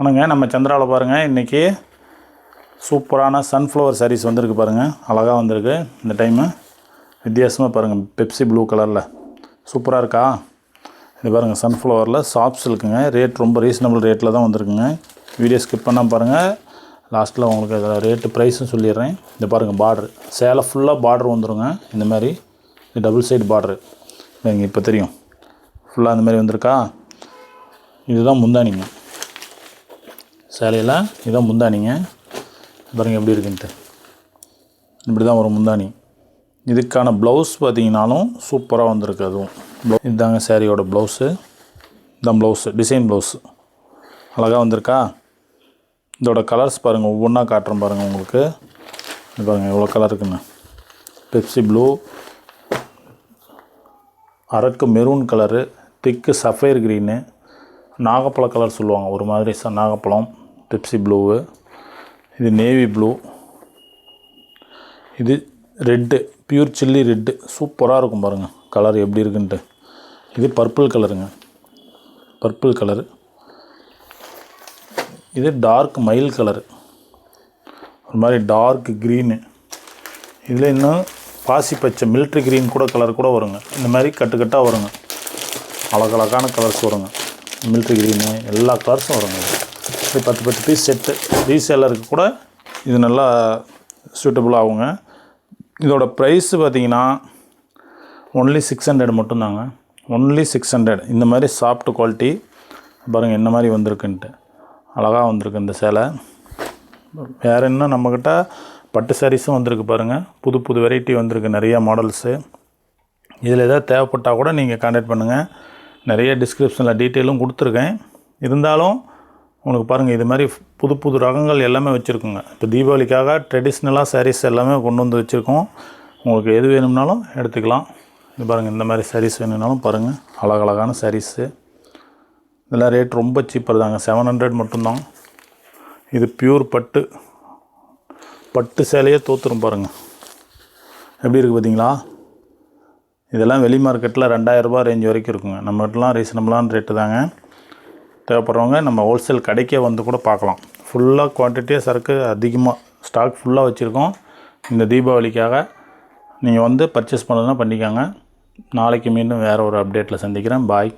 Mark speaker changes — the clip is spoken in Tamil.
Speaker 1: ஆனுங்க நம்ம சந்திராவில் பாருங்கள் இன்றைக்கி சூப்பரான சன்ஃப்ளவர் சாரீஸ் வந்திருக்கு பாருங்கள் அழகாக வந்திருக்கு இந்த டைமு வித்தியாசமாக பாருங்கள் பெப்சி ப்ளூ கலரில் சூப்பராக இருக்கா? இது பாருங்கள் சன்ஃப்ளவரில் சாப்ஸ் இருக்குங்க ரேட் ரொம்ப ரீசனபிள் ரேட்டில் தான் வந்திருக்குங்க. வீடியோ ஸ்கிப் பண்ணால் பாருங்கள் லாஸ்ட்டில் உங்களுக்கு அதில் ரேட்டு ப்ரைஸும் சொல்லிடுறேன். இந்த பாருங்கள் பார்ட்ரு சேலை ஃபுல்லாக பார்டர் வந்துருங்க. இந்த மாதிரி இது டபுள் சைடு பார்ட்ரு இங்கே இப்போ தெரியும். ஃபுல்லாக இந்த மாதிரி வந்திருக்கா? இதுதான் முந்தானிங்க. சேலையில் இதான் முந்தானிங்க. பாருங்கள் எப்படி இருக்குன்ட்டு. இப்படி தான் வரும் முந்தானி. இதுக்கான ப்ளவுஸ் பார்த்தீங்கன்னாலும் சூப்பராக வந்திருக்கு அதுவும். ப்ளவு- இதுதாங்க சேரீயோட ப்ளவுஸு இதான் ப்ளவுஸு டிசைன் ப்ளவுஸு அழகாக வந்திருக்கா? இதோட கலர்ஸ் பாருங்கள் ஒவ்வொன்றா காட்டுறேன் பாருங்கள் உங்களுக்கு. பாருங்கள் எவ்வளோ கலர் இருக்குன்னு. பெப்சி ப்ளூ அரக்கு maroon colour thick sapphire green நாகப்பழ colour சொல்லுவாங்க ஒரு மாதிரி ச நாகப்பழம். பெப்சி ப்ளூவு இது நேவி ப்ளூ இது ரெட்டு பியூர் சில்லி ரெட்டு சூப்பராக இருக்கும் பாருங்கள் கலர் எப்படி இருக்குன்ட்டு. இது பர்பிள் கலருங்க பர்பிள் கலரு இது டார்க் மயில் கலரு ஒரு மாதிரி டார்க் க்ரீனு இதில் இன்னும் பாசி பச்சை மில்ட்ரி க்ரீன் கூட கலர் கூட வருங்க. இந்த மாதிரி கட்டுக்கட்டாக வருங்க. அழகழகான கலர்ஸ் வருங்க. மில்ட்ரி க்ரீனு எல்லா கலர்ஸும் வருங்க. இப்படி பத்து பத்து பீஸ் செட்டு ரீசேலருக்கு கூட இது நல்லா சூட்டபுள் ஆகுங்க. இதோட ப்ரைஸ் பார்த்தீங்கன்னா ஒன்லி சிக்ஸ் ஹண்ட்ரட் மட்டும்தாங்க. ஒன்லி சிக்ஸ் ஹண்ட்ரட் இந்த மாதிரி சாஃப்ட் குவாலிட்டி பாருங்கள் என்ன மாதிரி வந்திருக்குன்ட்டு. அழகாக வந்திருக்கு இந்த சேலை. வேறு என்ன? நம்மக்கிட்ட பட்டு சாரீஸும் வந்திருக்கு பாருங்கள் புது புது வெரைட்டி வந்திருக்கு நிறையா மாடல்ஸு இதில் எதாவது தேவைப்பட்டால் கூட நீங்கள் காண்டாக்ட் பண்ணுங்கள் நிறைய டிஸ்கிரிப்ஷனில் டீட்டெயிலும் கொடுத்துருக்கேன். இருந்தாலும் உங்களுக்கு பாருங்கள் இது மாதிரி புது புது ரகங்கள் எல்லாமே வச்சுருக்குங்க. இப்போ தீபாவளிக்காக ட்ரெடிஷ்னலாக சாரீஸ் எல்லாமே கொண்டு வந்து வச்சுருக்கோம். உங்களுக்கு எது வேணும்னாலும் எடுத்துக்கலாம். இது பாருங்கள் இந்த மாதிரி சாரீஸ் வேணும்னாலும் பாருங்கள் அழகழகான சாரீஸு இதெல்லாம் ரேட் ரொம்ப சீப்பர் தாங்க செவன் ஹண்ட்ரட் மட்டும்தான். இது பியூர் பட்டு பட்டு சேலையே தோற்றுரும் பாருங்கள் எப்படி இருக்குது பார்த்தீங்களா? இதெல்லாம் வெளி மார்க்கெட்டில் ரெண்டாயிரரூபா ரேஞ்ச் வரைக்கும் இருக்குங்க. நம்மகிட்டலாம் ரீசனபிளான ரேட்டு தாங்க. தேவைப்படுறவங்க நம்ம ஹோல்சேல் கடைக்கே வந்து கூட பார்க்கலாம். ஃபுல்லாக குவான்டிட்டியாக சரக்கு அதிகமாக ஸ்டாக் ஃபுல்லாக வச்சுருக்கோம். இந்த தீபாவளிக்காக நீங்கள் வந்து பர்ச்சேஸ் பண்ணலாம் பண்ணிக்கோங்க. நாளைக்கு மீண்டும் வேறு ஒரு அப்டேட்டில் சந்திக்கிறேன். பாய்